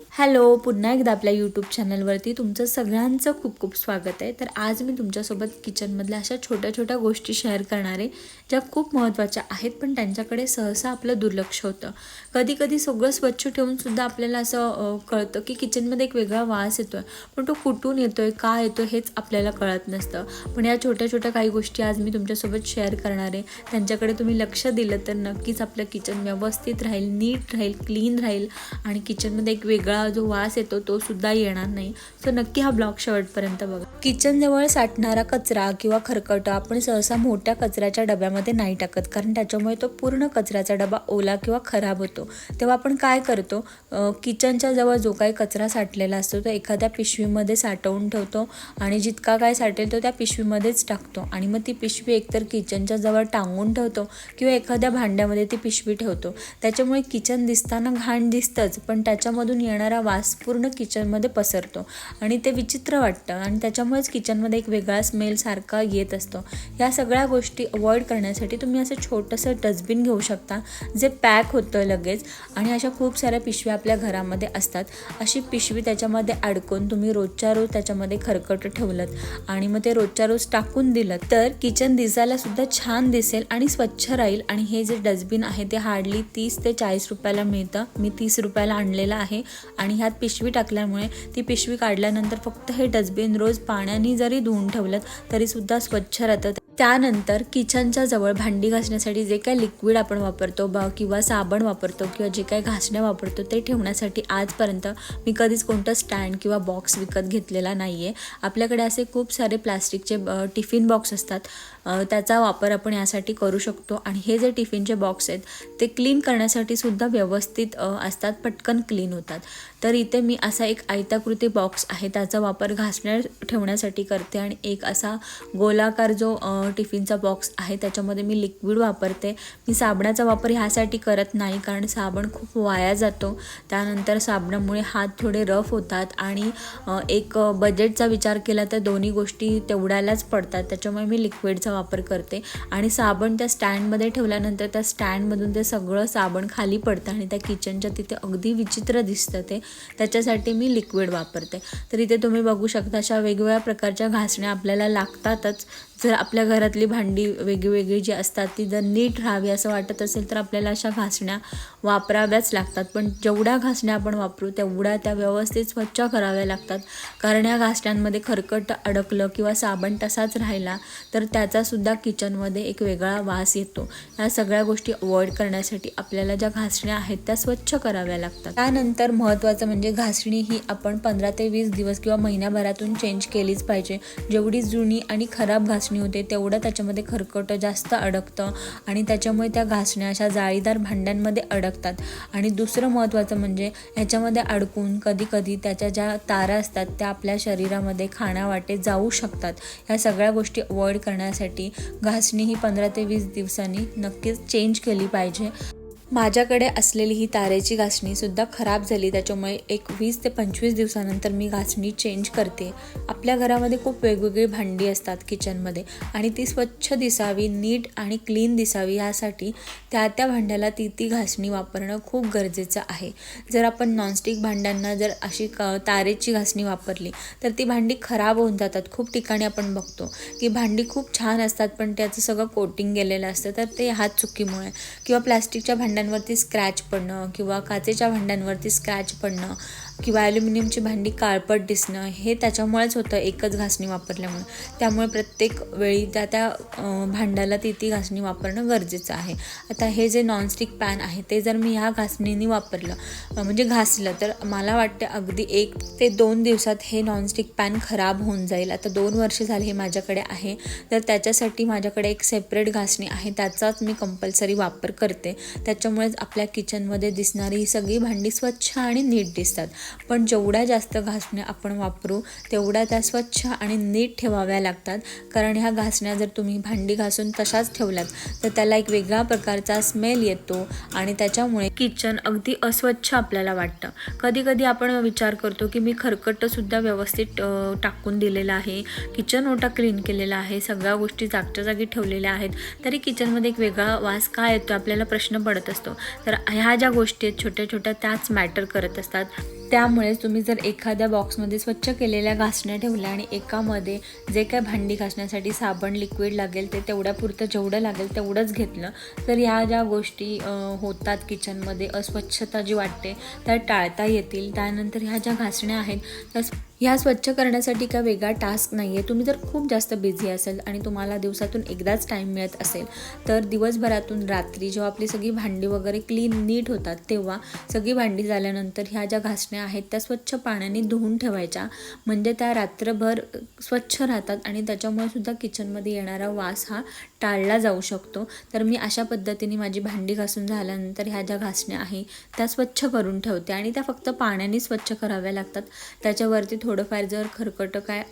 Hello पुन्हा एकदा आपल्या यूट्यूब चॅनलवरती तुमचं सगळ्यांचं खूप खूप स्वागत आहे. तर आज मी तुमच्यासोबत किचनमधल्या अशा छोट्या छोट्या गोष्टी शेअर करणार आहे ज्या खूप महत्त्वाच्या आहेत पण त्यांच्याकडे सहसा आपलं दुर्लक्ष होतं. कधी कधी सगळं स्वच्छ ठेवूनसुद्धा आपल्याला असं कळतं की किचनमध्ये एक वेगळा वास येतो आहे पण तो कुठून येतो आहे का येतो हेच आपल्याला कळत नसतं. पण या छोट्या छोट्या काही गोष्टी आज मी तुमच्यासोबत शेअर करणार आहे. त्यांच्याकडे तुम्ही लक्ष दिलं तर नक्कीच आपलं किचन व्यवस्थित राहील नीट राहील क्लीन राहील आणि किचनमध्ये एक वेगळं जो वास येतो तो सुद्धा येणार नाही. सो नक्की हा ब्लॉग शेवटपर्यंत बघा. किचनजवळ साठणारा कचरा किंवा खरकट आपण सहसा मोठ्या कचऱ्याच्या डब्यामध्ये नाही टाकत. कारण त्याच्यामुळे तो पूर्ण कचऱ्याचा डबा ओला किंवा खराब होतो. तेव्हा आपण काय करतो? किचनच्या जवळ जो काही कचरा साठलेला असतो तो एखाद्या पिशवीमध्ये साठवून ठेवतो आणि जितका काय साठेल तो त्या पिशवीमध्येच टाकतो. आणि मग ती पिशवी एकतर किचनच्या जवळ टांगून ठेवतो किंवा एखाद्या भांड्यामध्ये ती पिशवी ठेवतो. त्याच्यामुळे किचन दिसताना घाण दिसतंच पण त्याच्यामधून येणार वास पूर्ण किचनमध्ये पसरतो आणि ते विचित्र वाटतं आणि त्याच्यामुळेच किचनमध्ये एक वेगळा स्मेल सारखा येत असतो. या सगळ्या गोष्टी अवॉइड करण्यासाठी तुम्ही असं छोटंसं डस्टबिन घेऊ शकता जे पॅक होतं लगेच आणि अशा खूप साऱ्या पिशव्या आपल्या घरामध्ये असतात. अशी पिशवी त्याच्यामध्ये अडकून तुम्ही रोजच्या रोज त्याच्यामध्ये खरकट ठेवलं आणि मग ते रोजच्या रोज टाकून दिलं तर किचन दिसायला सुद्धा छान दिसेल आणि स्वच्छ राहील. आणि हे जे डस्टबिन आहे ते हार्डली तीस ते चाळीस रुपयाला मिळतं. मी तीस रुपयाला आणलेलं आहे. आणि ह्यात पिशवी टाकल्यामुळे ती पिशवी काढल्यानंतर फक्त हे डस्टबिन रोज पाण्याने जरी धुवून ठेवलं तरीसुद्धा स्वच्छ राहतं. त्यानंतर किचनच्या जवळ भांडी घासण्यासाठी जे काही लिक्विड आपण वापरतो बा किंवा साबण वापरतो किंवा जे काही घासण्या वापरतो ते ठेवण्यासाठी आजपर्यंत मी कधीच कोणतं स्टँड किंवा बॉक्स विकत घेतलेला नाही आहे आपल्याकडे असे खूप सारे प्लास्टिकचे टिफिन बॉक्स असतात. त्याचा वापर आपण यासाठी करू शकतो. आणि हे जे टिफिनचे बॉक्स आहेत ते क्लीन करण्यासाठी सुद्धा व्यवस्थित असतात पटकन क्लीन होतात. तर इथे मी असा एक आयताकृती बॉक्स आहे त्याचा वापर घासण्या ठेवण्यासाठी करते. आणि एक असा गोलाकार जो टिफिनचा बॉक्स आहे त्याच्यामध्ये मी लिक्विड वापरते. मी साबणाचा वापर ह्यासाठी करत नाही कारण साबण खूप वाया जातो. त्यानंतर साबणामुळे हात थोडे रफ होतात आणि एक बजेटचा विचार केला तर दोन्ही गोष्टी तेवढ्यालाच पडतात. त्याच्यामुळे मी लिक्विडचा वापर करते. आणि साबण त्या स्टँडमध्ये ठेवल्यानंतर त्या स्टँडमधून ते सगळं साबण खाली पडतं आणि त्या किचनच्या तिथे अगदी विचित्र दिसतं ते. त्याच्यासाठी मी लिक्विड वापरते. तर इथे तुम्ही बघू शकता अशा वेगवेगळ्या प्रकारच्या घासण्या आपल्याला लागतातच. जर आपल्या घरातली भांडी वेगळीवेगळी जी असतात ती जर नीट राहावी असं वाटत असेल तर आपल्याला अशा घासण्या वापराव्याच लागतात. पण जेवढ्या घासण्या आपण वापरू तेवढ्या त्या व्यवस्थित स्वच्छ कराव्या लागतात. कारण या घासण्यांमध्ये खरकट अडकलं किंवा साबण तसाच राहिला तर त्याचासुद्धा किचनमध्ये एक वेगळा वास येतो. या सगळ्या गोष्टी अवॉइड करण्यासाठी आपल्याला ज्या घासण्या आहेत त्या स्वच्छ कराव्या लागतात. त्यानंतर महत्त्वाचं म्हणजे घासणी ही आपण पंधरा ते वीस दिवस किंवा महिन्याभरातून चेंज केलीच पाहिजे. जेवढी जुनी आणि खराब घासणी होते तेवढं त्याच्यामध्ये खरकटं जास्त अडकतं आणि त्याच्यामुळे त्या घासण्या अशा जाळीदार भांड्यांमध्ये अडकतात. आणि दुसरं महत्त्वाचं म्हणजे ह्याच्यामध्ये अडकून कधी कधी त्याच्या ज्या तारा असतात त्या आपल्या शरीरामध्ये खाण्यावाटे जाऊ शकतात. ह्या सगळ्या गोष्टी अवॉइड करण्यासाठी घासणी ही पंधरा ते वीस दिवसांनी नक्कीच चेंज केली पाहिजे. माझ्याकडे असलेली ही तारेची घासणीसुद्धा खराब झाली. त्याच्यामुळे एक वीस ते पंचवीस दिवसानंतर मी घासणी चेंज करते. आपल्या घरामध्ये खूप वेगवेगळी भांडी असतात किचनमध्ये आणि ती स्वच्छ दिसावी नीट आणि क्लीन दिसावी यासाठी त्या त्या भांड्याला ती ती घासणी वापरणं खूप गरजेचं आहे. जर आपण नॉनस्टिक भांड्यांना जर अशी क तारेची घासणी वापरली तर ती भांडी खराब होऊन जातात. खूप ठिकाणी आपण बघतो की भांडी खूप छान असतात पण त्याचं सगळं कोटिंग गेलेलं असतं. तर ते हात चुकीमुळे किंवा प्लॅस्टिकच्या भांड्यांवरती स्क्रॅच पडणं किंवा काचेच्या भांड्यांवरती स्क्रॅच पडणं किंवा ॲल्युमिनियमची भांडी काळपट दिसणं हे त्याच्यामुळेच होतं एकच घासणी वापरल्यामुळे. त्यामुळे प्रत्येक वेळी त्या त्या भांड्याला ती ती घासणी वापरणं गरजेचं आहे. आता हे जे नॉनस्टिक पॅन आहे ते जर मी ह्या घासणीने वापरलं म्हणजे घासलं तर मला वाटते अगदी एक ते दोन दिवसात हे नॉनस्टिक पॅन खराब होऊन जाईल. आता दोन वर्ष झाले हे माझ्याकडे आहे. तर त्याच्यासाठी माझ्याकडे एक सेपरेट घासणी आहे. त्याचाच मी कंपल्सरी वापर करते. त्याच्यामुळेच आपल्या किचनमध्ये दिसणारी ही सगळी भांडी स्वच्छ आणि नीट दिसतात. पण जेवढ्या जास्त घासण्या आपण वापरू तेवढ्या त्या स्वच्छ आणि नीट ठेवाव्या लागतात. कारण ह्या घासण्या जर तुम्ही भांडी घासून तशाच ठेवल्यात तर त्याला एक वेगळा प्रकारचा स्मेल येतो आणि त्याच्यामुळे किचन अगदी अस्वच्छ आपल्याला वाटतं. कधी कधी आपण विचार करतो की मी खरकटसुद्धा व्यवस्थित टाकून दिलेलं आहे किचन ओटा क्लीन केलेला आहे सगळ्या गोष्टी जागच्या जागी ठेवलेल्या आहेत तरी किचनमध्ये एक वेगळा वास काय येतो आपल्याला प्रश्न पडत असतो. तर ह्या ज्या गोष्टी आहेत छोट्या छोट्या त्याच मॅटर करत असतात. त्यामुळे तुम्ही जर एखाद्या बॉक्समध्ये स्वच्छ केलेल्या घासण्या ठेवल्या आणि एकामध्ये जे काय भांडी घासण्यासाठी साबण लिक्विड लागेल ते तेवढ्यापुरतं जेवढं लागेल तेवढंच घेतलं तर ह्या ज्या गोष्टी होतात किचनमध्ये अस्वच्छता जी वाटते त्या टाळता येतील. त्यानंतर ह्या ज्या घासण्या आहेत त्या ह्या स्वच्छ करण्यासाठी काय वेगळा टास्क नाही आहे तुम्ही जर खूप जास्त बिझी असाल आणि तुम्हाला दिवसातून एकदाच टाईम मिळत असेल तर दिवसभरातून रात्री जेव्हा आपली सगळी भांडी वगैरे क्लीन नीट होतात तेव्हा सगळी भांडी झाल्यानंतर ह्या ज्या घासण्या आहेत त्या स्वच्छ पाण्याने धुवून ठेवायच्या. म्हणजे त्या रात्रभर स्वच्छ राहतात आणि त्याच्यामुळे सुद्धा किचनमध्ये येणारा वास हा टाळला जाऊ शकतो. तर मी अशा पद्धतीने माझी भांडी घासून झाल्यानंतर ह्या ज्या घासण्या आहे त्या स्वच्छ करून ठेवते आणि त्या फक्त पाण्याने स्वच्छ कराव्या लागतात. त्याच्यावरती थोडंफार जर खरकट काय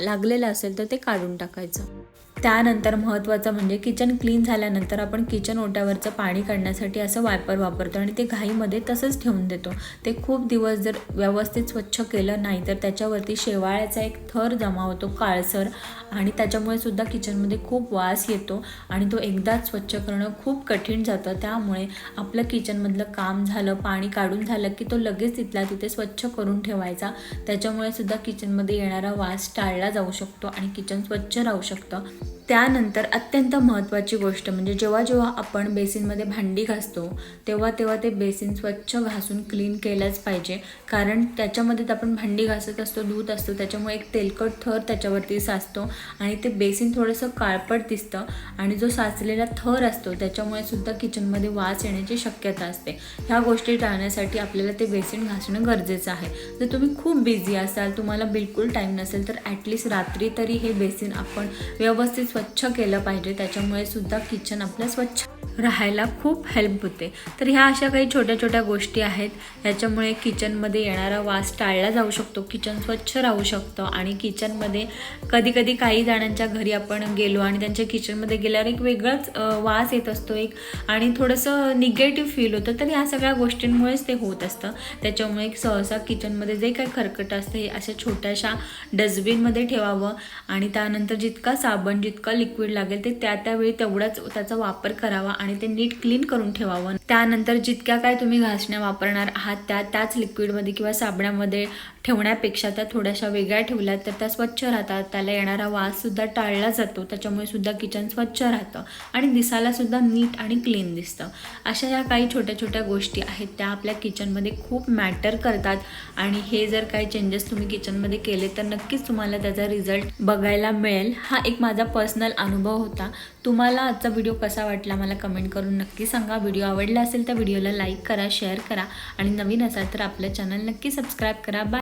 लागलेलं असेल तर ते काढून टाकायचं. त्यानंतर महत्त्वाचं म्हणजे किचन क्लीन झाल्यानंतर आपण किचन ओट्यावरचं पाणी काढण्यासाठी असं वायपर वापरतो आणि ते घाईमध्ये तसंच ठेवून देतो. ते खूप दिवस जर व्यवस्थित स्वच्छ केलं नाही तर त्याच्यावरती शेवाळ्याचा एक थर जमा होतो काळसर आणि त्याच्यामुळे सुद्धा किचनमध्ये खूप वास येतो आणि तो एकदाच स्वच्छ करणं खूप कठीण जातं. त्यामुळे आपलं किचनमधलं काम झालं पाणी काढून झालं की तो लगेच तिथला तिथे स्वच्छ करून ठेवायचा. त्याच्यामुळे सुद्धा किचनमध्ये येणारा वास टाळला जाऊ शकतो आणि किचन स्वच्छ राहू शकतं. त्यानंतर अत्यंत महत्त्वाची गोष्ट म्हणजे जेव्हा जेव्हा आपण बेसिनमध्ये भांडी घासतो तेव्हा तेव्हा ते बेसिन स्वच्छ घासून क्लीन केलंच पाहिजे. कारण त्याच्यामध्ये आपण भांडी घासत असतो दूध असतो त्याच्यामुळे एक तेलकट थर त्याच्यावरती साचतो आणि ते बेसिन थोडंसं काळपट दिसतं आणि जो साचलेला थर असतो त्याच्यामुळे सुद्धा किचनमध्ये वास येण्याची शक्यता असते. ह्या गोष्टी टाळण्यासाठी आपल्याला ते बेसिन घासणं गरजेचं आहे. जर तुम्ही खूप बिझी असाल तुम्हाला बिलकुल टाईम नसेल तर ॲटलिस्ट रात्री तरी हे बेसिन आपण व्यवस्थित स्वच्छ केलं पाहिजे. त्याच्यामुळे सुद्धा किचन आपलं स्वच्छ राहायला खूप हेल्प होते. तर ह्या अशा काही छोट्या छोट्या गोष्टी आहेत. ह्याच्यामुळे किचनमध्ये येणारा वास टाळला जाऊ शकतो. किचन स्वच्छ राहू शकतं. आणि किचनमध्ये कधी कधी काही जणांच्या घरी आपण गेलो आणि त्यांच्या किचनमध्ये गेल्यावर एक वेगळाच वास येत असतो. एक आणि थोडंसं निगेटिव्ह फील होतं. तर ह्या सगळ्या गोष्टींमुळेच ते होत असतं. त्याच्यामुळे एक सहसा किचनमध्ये जे काही खरकट असतं हे अशा छोट्याशा डस्टबिनमध्ये ठेवावं. आणि त्यानंतर जितका साबण जितका लिक्विड लागेल ते त्या त्यावेळी तेवढाच त्याचा वापर करावा. आणि ते नीट क्लीन करून ठेवावं. त्यानंतर जितक्या काय तुम्ही घासण्या वापरणार आहात त्या त्याच लिक्विडमध्ये किंवा साबणामध्ये ठेवण्यापेक्षा त्या थोड्याशा वेगळ्या ठेवल्यात तर त्या स्वच्छ राहतात. त्याला येणारा वाससुद्धा टाळला जातो. त्याच्यामुळे सुद्धा किचन स्वच्छ राहतं आणि दिसायलासुद्धा नीट आणि क्लीन दिसतं. अशा या काही छोट्या छोट्या गोष्टी आहेत त्या आपल्या किचनमध्ये खूप मॅटर करतात. आणि हे जर काही चेंजेस तुम्ही किचनमध्ये केले तर नक्कीच तुम्हाला त्याचा रिझल्ट बघायला मिळेल. हा एक माझा पर्सनल अनुभव होता. तुम्हाला आजचा व्हिडिओ कसा वाटला मला कमेंट करून नक्की सांगा. व्हिडिओ आवडला आवडला असेल तर व्हिडिओला लाईक करा शेअर करा आणि नवीन असाल तर आपलं चॅनल नक्की सबस्क्राईब करा. बाय